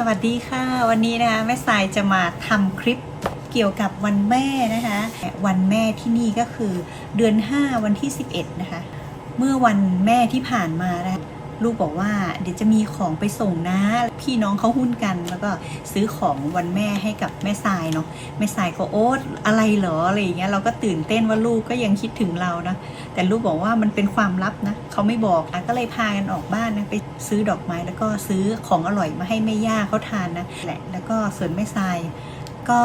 สวัสดีค่ะ วันนี้นะคะแม่สายจะมาทำคลิปเกี่ยวกับวันแม่นะคะ วันแม่ที่นี่ก็คือเดือน 5 วันที่ 11 นะคะ เมื่อวันแม่ที่ผ่านมานะคะ ลูกบอกว่าเดี๋ยวจะมีของไปส่งนะ พี่น้องเขาหุ้นกัน แล้วก็ซื้อของวันแม่ให้กับแม่สายเนาะแม่สายก็โอ๊ตอะไรเหรออะไรอย่างเงี้ยเราก็ตื่นเต้นว่าลูกก็ยังคิดถึงเรานะแต่ลูกบอกว่ามันเป็นความลับนะเขาไม่บอกอะก็เลยพากันออกบ้านนะไปซื้อดอกไม้แล้วก็ซื้อของอร่อยมาให้แม่ย่าเขาทานนะแหละแล้วก็ส่วนแม่ทรายก็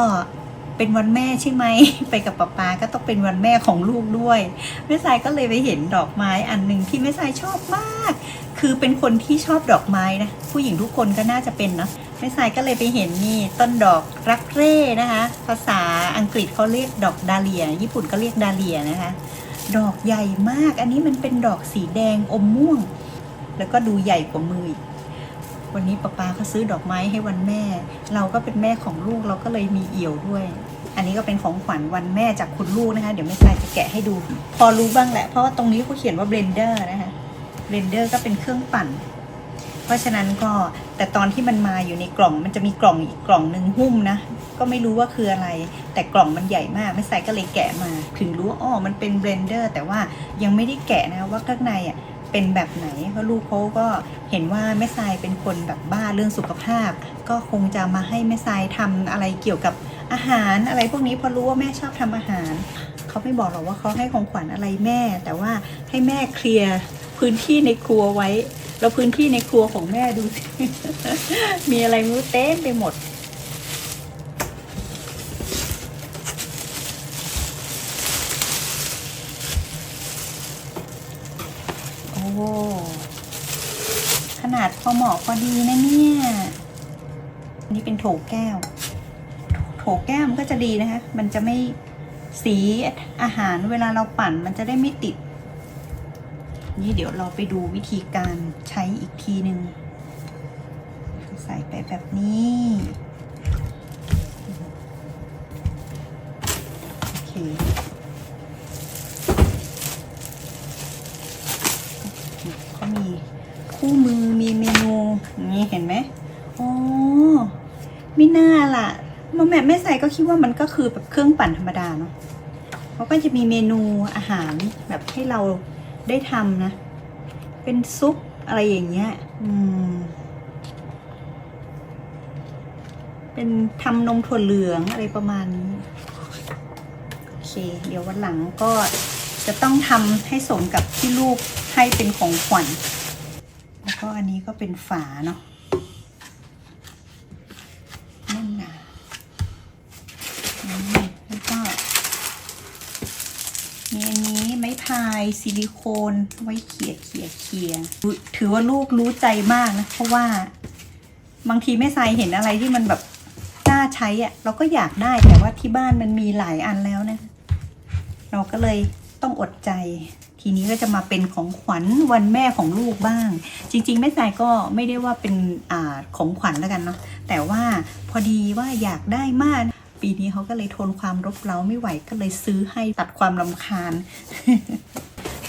เป็นวันแม่ใช่ไหม ไปกับป๊าป๊าก็ต้องเป็นวันแม่ของลูกด้วยแม่ทรายก็เลยไปเห็นดอกไม้อันหนึ่งที่แม่ทรายชอบมาก คือเป็นคนที่ชอบดอกไม้นะผู้หญิงทุกคนก็น่าจะเป็นเนาะแม่ทรายก็เลยไปเห็นนี่ต้นดอกรักเร่นะคะ ภาษาอังกฤษเขาเรียกดอกดาเลีย ญี่ปุ่นก็เรียกดาเลียนะคะ ดอกใหญ่มาก อันนี้มันเป็นดอกสีแดงอมม่วง แล้วก็ดูใหญ่กว่ามืออีก วันนี้ป๊าป๊าเขาซื้อดอกไม้ให้วันแม่ เราก็เป็นแม่ของลูกเราก็เลยมีเอี่ยวด้วย อันนี้ก็เป็นของขวัญวันแม่จากคุณลูกนะคะเดี๋ยวแม่ทรายจะแกะให้ดู พอรู้บ้างแหละเพราะว่าตรงนี้เขาเขียนว่าเบลนเดอร์นะคะเบลนเดอร์ก็เป็นเครื่องปั่น เพราะฉะนั้นก็แต่ตอนที่มันมาอยู่ในกล่องมันจะมีกล่องอีกกล่องหนึ่งหุ้มนะก็ไม่รู้ว่าคืออะไร แต่กล่องมันใหญ่มากไม่ใส่ก็เลยแกะมา ถึงรู้ว่าอ๋อมันเป็นเบลนเดอร์แต่ว่ายังไม่ได้แกะนะว่าข้างในอะ เป็นแบบไหนเพราะลูกเขาก็เห็นว่าแม่ทรายเป็นคนแบบบ้าเรื่องสุขภาพ ก็คงจะมาให้แม่ทรายทำอะไรเกี่ยวกับอาหารอะไรพวกนี้เพราะรู้ว่าแม่ชอบทำอาหารเขาไม่บอกหรอกว่าเขาให้ของขวัญอะไรแม่ แต่ว่าให้แม่เคลียร์พื้นที่ในครัวไว้ แล้วพื้นที่ในครัวของแม่ดูสิมีอะไรม่รู้เต็มไปหมด ขนาดพอเหมาะพอดีนะเนี่ยอันนี้เป็นโถแก้ว โถแก้วมันก็จะดีนะคะ มันจะไม่สีอาหารเวลาเราปั่นมันจะได้ไม่ติด นี่เดี๋ยวเราไปดูวิธีการใช้อีกทีหนึ่งใส่ไปแบบนี้โอเค เขามีคู่มือมีเมนูอย่างนี้เห็นไหมอ๋อไม่ น่าล่ะมาแม่แม่ใส่ก็คิดว่ามันก็คือแบบเครื่องปั่นธรรมดาเนาะเขาก็จะมีเมนูอาหารแบบให้เราได้ทำนะ เป็นซุปอะไรอย่างเงี้ย อืม เป็นทำนมถั่วเหลืองอะไรประมาณนี้ โอเค เดี๋ยววันหลังก็จะต้องทำให้สมกับที่ลูกให้เป็นของขวัญ แล้วก็อันนี้ก็เป็นฝาเนาะแน่นหนาอืมแล้วก็ มีอันนี้ไม้พาย ซิลิโคนไว้เขี่ยเขี่ยเขี่ยถือว่าลูกรู้ใจมากนะ เพราะว่า บางทีแม่ทรายเห็นอะไรที่มันแบบน่าใช้อะเราก็อยากได้แต่ว่าที่บ้านมันมีหลายอันแล้วนะ เราก็เลยต้องอดใจ ทีนี้ก็จะมาเป็นของขวัญวันแม่ของลูกบ้าง จริง ๆ แม่ทรายก็ไม่ได้ว่าเป็นอ่าของขวัญแล้วกันเนาะแต่ว่าพอดีว่าอยากได้มาก ปีนี้เขาก็เลยทนความรบเร้าไม่ไหวก็เลยซื้อให้ตัดความลำคาญ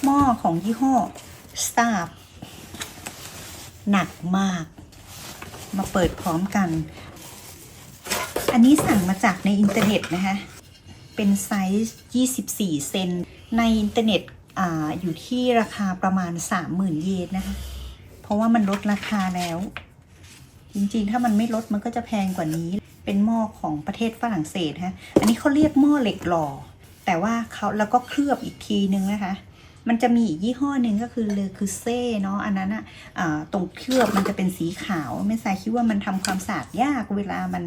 หม้อของยี่ห้อ Star หนักมาก มาเปิดพร้อมกัน อันนี้สั่งมาจากในอินเทอร์เน็ตนะคะ เป็นไซส์ 24 เซน ในอินเทอร์เน็ตออยู่ที่ราคาประมาณ 30,000 เยนนะคะ เพราะว่ามันลดราคาแล้ว จริงๆ ถ้ามันไม่ลดมันก็จะแพงกว่านี้ เป็นหม้อของประเทศฝรั่งเศสฮะ อันนี้เขาเรียกหม้อเหล็กหล่อ แต่ว่าเขาแล้วก็เคลือบอีกทีนึงนะคะ มันจะมีอีกยี่ห้อหนึ่งก็คือเลอคือเซ่เนาะอันนั้นอะอ่าตรงเคลือบมันจะเป็นสีขาวไม่ทรายคิดว่ามันทำความสะอาดยากเวลามัน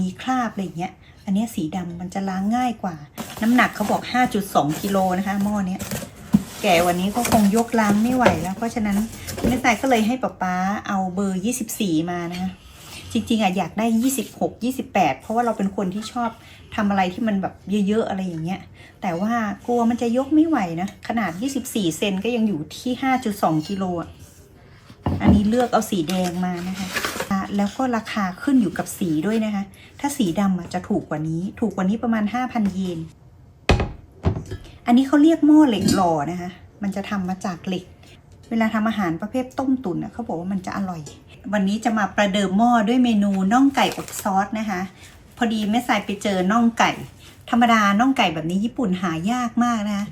มีคราบอะไรเงี้ย อันนี้สีดำมันจะล้างง่ายกว่า น้ำหนักเขาบอก 5.2กิโลนะคะหม้อเนี้ยแก่วันนี้ก็คงยกล้างไม่ไหวแล้ว เพราะฉะนั้นแม่ทรายก็เลยให้ป๊าป๊าเอาเบอร์ 24 มานะคะ จริงๆอะอยากได้ 26 28 เพราะว่าเราเป็นคนที่ชอบทำอะไรที่มันแบบเยอะๆอะไรอย่างเงี้ย แต่ว่ากลัวมันจะยกไม่ไหวนะ ขนาด 24 เซนก็ยังอยู่ที่ 5.2กิโลอะ อันนี้เลือกเอาสีแดงมานะคะอะแล้วก็ราคาขึ้นอยู่กับสีด้วยนะคะ ถ้าสีดำอะจะถูกกว่านี้ ถูกกว่านี้ประมาณ 5,000 เยน อันนี้เขาเรียกหม้อเหล็กหล่อนะคะ มันจะทำมาจากเหล็ก เวลาทำอาหารประเภทต้มตุ๋นน่ะเขาบอกว่ามันจะอร่อย วันนี้จะมาประเดิมหม้อด้วยเมนูน่องไก่อบซอสนะคะ พอดีแม่สายไปเจอน่องไก่ ธรรมดาน่องไก่แบบนี้ญี่ปุ่นหายากมากนะคะ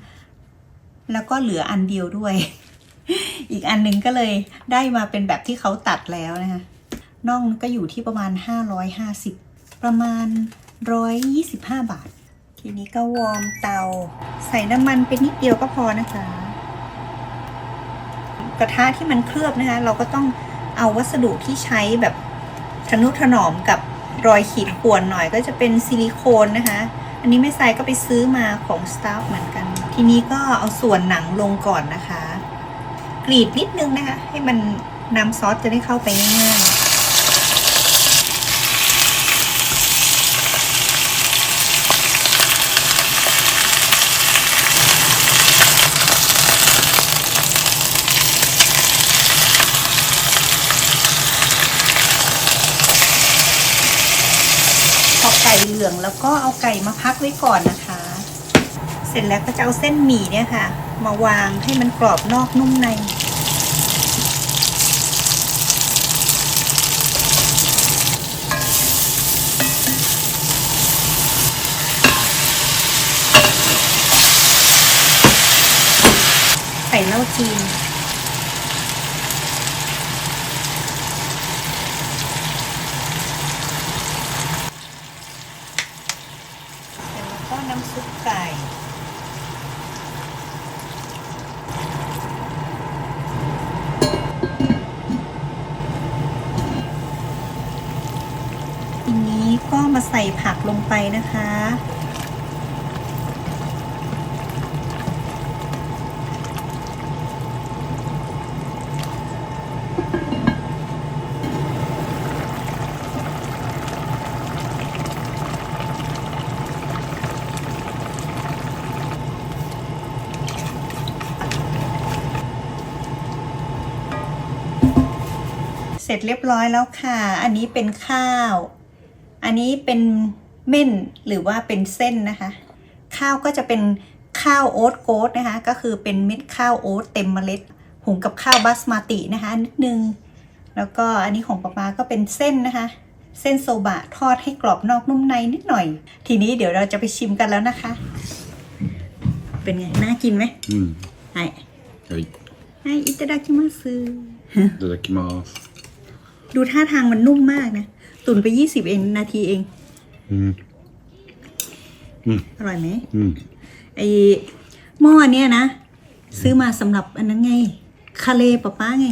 แล้วก็เหลืออันเดียวด้วย อีกอันหนึงก็เลยได้มาเป็นแบบที่เขาตัดแล้วนะคะน่องก็อยู่ที่ประมาณ 550 ประมาณ 125 บาท ทีนี้ก็วอร์มเตา ใส่น้ำมันไปนิดเดียวก็พอนะคะ กระทะที่มันเคลือบนะคะ เราก็ต้องเอาวัสดุที่ใช้แบบทนุถนอมกับรอยขีดข่วนหน่อยก็จะเป็นซิลิโคนนะคะ อันนี้ไม่ใส่ก็ไปซื้อมาของสตาฟเหมือนกัน ทีนี้ก็เอาส่วนหนังลงก่อนนะคะ กรีดนิดนึงนะคะ ให้มันน้ำซอสจะได้เข้าไปง่ายๆ พอไก่เหลืองแล้ว ก็เอาไก่มาพักไว้ก่อนนะคะ เสร็จแล้วก็จะเอาเส้นหมี่เนี่ยค่ะ มาวางให้มันกรอบนอกนุ่มใน ใส่เหล้าจีน แล้วก็น้ำซุปไก่ ทีนี้ก็มาใส่ผักลงไปนะคะ เสร็จเรียบร้อยแล้วค่ะ อันนี้เป็นข้าว อันนี้เป็นเม่นหรือว่าเป็นเส้นนะคะ ข้าวก็จะเป็นข้าวโอ๊ตโกดนะคะ ก็คือเป็นเม็ดข้าวโอ๊ตเต็มเมล็ด หุงกับข้าวบาสมาตินะคะนิดนึง แล้วก็อันนี้ของป๊าป๊าก็เป็นเส้นนะคะ เส้นโซบะทอดให้กรอบนอกนุ่มในนิดหน่อย ทีนี้เดี๋ยวเราจะไปชิมกันแล้วนะคะ เป็นไง น่ากินไหม うん。 ไอ้ はい。い ไอ้อิตาดาคิมาซึ ただきます。 ดูท่าทางมันนุ่มมากนะ ตุนไปยี่สิบเองนาทีเองอร่อยไหมอืไอหม้อเนี้ยนะ ซื้อมาสำหรับอันนั้นไง คาเลปะป้าไง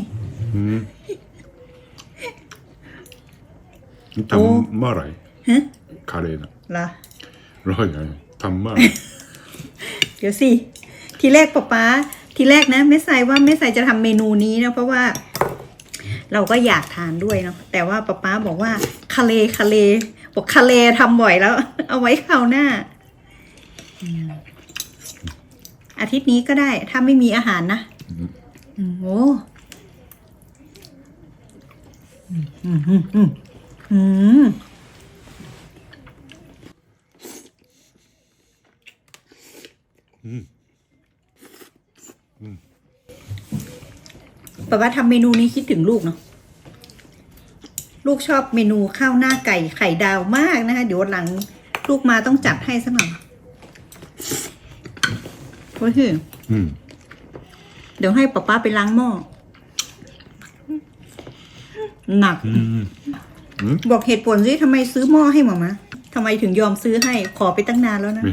ทำมาอะไรคาเลนะล่ะ ร้อยไงทำมาเดี๋ยวสิ ทีแรกป๊าป้าทีแรกนะแม่ไซว่าแม่ไซจะทำเมนูนี้นะเพราะว่า เราก็อยากทานด้วยเนาะแต่ว่าป้าป้าบอกว่าคาเลคาเลบอกคาเลทำบ่อยแล้ว เอาไว้คราวหน้าอืมอาทิตย์นี้ก็ได้ ถ้าไม่มีอาหารนะอืมโอ้อืมอืมอืมอืม ป๊าป๊าทำเมนูนี้คิดถึงลูกเนาะลูกชอบเมนูข้าวหน้าไก่ไข่ดาวมากนะคะ เดี๋ยวหลังลูกมาต้องจัดให้สักหน่อยโอ้ยหืออเดี๋ยวให้ป๊าป้าไปล้างหม้อหนัก อืบอกเหตุผลสิทำไมซื้อหม้อให้หมอมะทำไมถึงยอมซื้อให้ขอไปตั้งนานแล้วนะ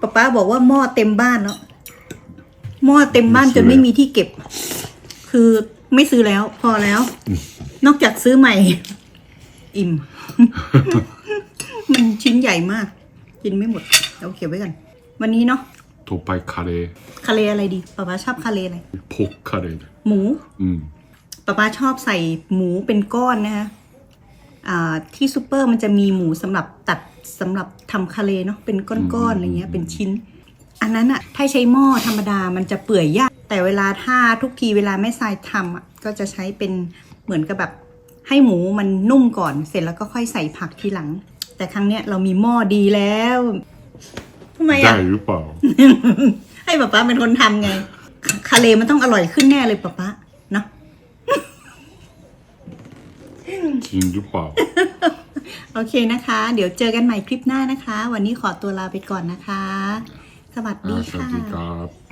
ป้ป๊าป้าบอกว่าหม้อเต็มบ้านเนาะหม้อเต็มบ้านจนไม่มีที่เก็บือไม่ซื้อแล้ว พอแล้ว นอกจากซื้อใหม่ อิ่ม มันชิ้นใหญ่มาก กินไม่หมดเราเก็บไว้กัน วันนี้เนาะโทไปคาเรคาเลอะไรดีป๊าป๊าชอบคาเลอะไรพกคาเรหมูอืมป๊าป๊าชอบใส่หมูเป็นก้อนนะคะอ่าที่ซูเปอร์มันจะมีหมูสำหรับตัดสำหรับทำคาเลเนาะเป็นก้อนๆอะไรเงี้ยเป็นชิ้น อันนั้นอะถ้าใช้หม้อธรรมดามันจะเปื่อยยาก แต่เวลาถ้าทุกทีเวลาแม่ทรายทำอะก็จะใช้เป็นเหมือนกับแบบให้หมูมันนุ่มก่อน เสร็จแล้วก็ค่อยใส่ผักทีหลัง แต่ครั้งเนี้ยเรามีหม้อดีแล้วทำไมอะได้หรือเปล่า ให้ป๊าป๊าเป็นคนทำไง คาเลมันต้องอร่อยขึ้นแน่เลยป๊าป๊าเนาะจริงหรือเปล่า โอเคนะคะ เดี๋ยวเจอกันใหม่คลิปหน้านะคะ วันนี้ขอตัวลาไปก่อนนะคะ สวัสดีค่ะสวัสดีครับ